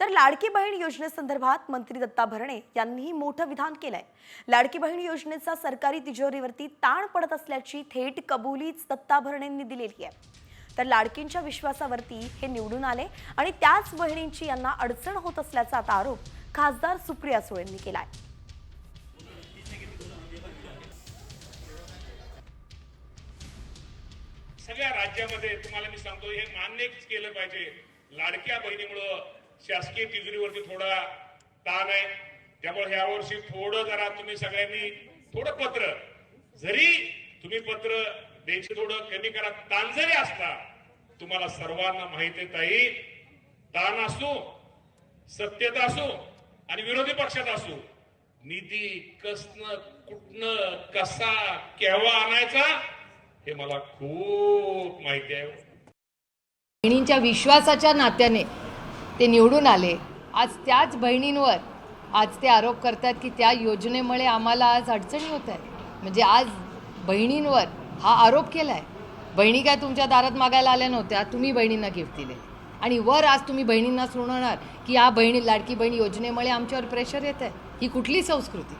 तर लाडकी बहीण योजनेसंदर्भात मंत्री दत्ता भरणे यांनीही मोठं विधान केलंय. लाडकी बहीण योजनेचा सरकारी तिजोरीवरती ताण पडत असल्याची थेट कबुलीच दत्ता भरणेंनी दिलेली आहे. तर लाडकींच्या विश्वासावरती हे निवडून आले आणि त्याच बहिणींची यांना अडचण होत असल्याचा आता आरोप खासदार सुप्रिया सुळेंनी केलाय. सगळ्या राज्यामध्ये तुम्हाला मी सांगतो हे मान्यच केलं पाहिजे. लाडक्या बहिणीमुळं शासकीय तिजोरीवरती थोडा ताण आहे. त्यामुळे ह्या वर्षी थोडं जरा तुम्ही सगळ्यांनी थोडं पत्र जरी तुम्ही पत्र द्यायचं थोडं कमी करा ताण जरी असला तुम्हाला सर्वांना माहिती आहे ताई ताण असो सत्यता असो आणि विरोधी पक्षात असो निधी कसनं कुठनं कसा केव्हा आणायचा हे मला खूप माहिती आहे. बहिणींच्या विश्वासाच्या नात्याने ते निवडून आले. आज त्याच बहिणींवर आज ते आरोप करतात की त्या योजनेमुळे आम्हाला आज अडचणी होत आहेत. म्हणजे आज बहिणींवर हा आरोप केला आहे बहिणी काय तुमच्या दारात मागायला आल्या नव्हत्या तुम्ही बहिणींना गिफ्ट दिले. आणि वर आज तुम्ही बहिणींना सुनावणार की या बहिणी लाडकी बहीण योजनेमुळे आमच्यावर प्रेशर येत आहे ही कुठली संस्कृती?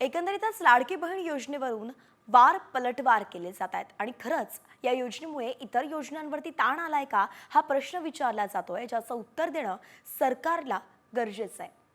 एकंदरीतच लाडकी बहीण योजनेवरून वार पलटवार केले जात आहेत. आणि खरंच या योजनेमुळे इतर योजनांवरती ताण आलाय का? हा प्रश्न विचारला जातोय ज्याचं उत्तर देणं सरकारला गरजेचं आहे.